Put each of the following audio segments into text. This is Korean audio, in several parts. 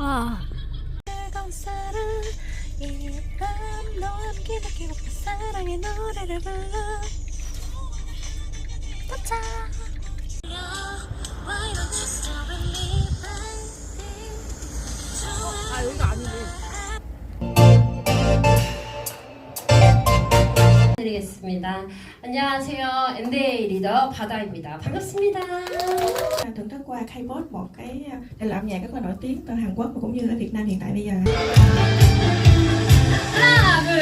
아 me, baby? 아 여기가 아니네 드리겠습니다. 안녕하세요. 엔데이 리더 바다입니다. 반갑습니다. thưởng thức qua K-pop một cái thể loại âm nhạc rất là nổi tiếng ở Hàn Quốc và cũng như ở Việt Nam hiện tại bây giờ 하나, 둘,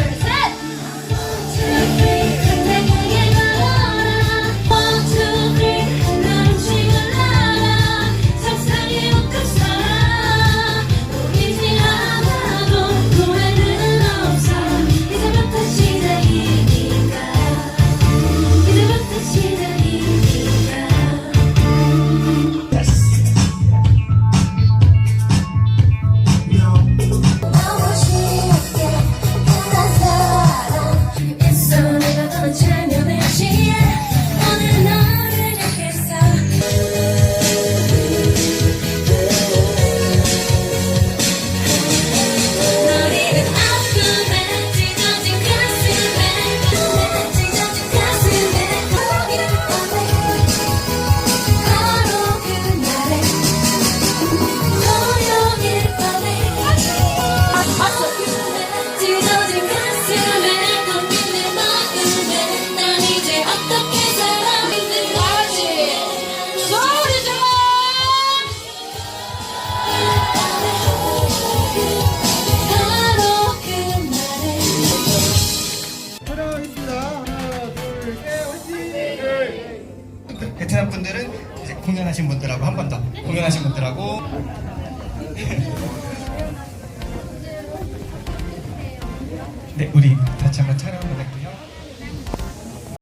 베트남 분들은 이제 공연하신 분들하고 한 번 더 공연하신 분들하고 네 우리 같이 한번 촬영 할게요.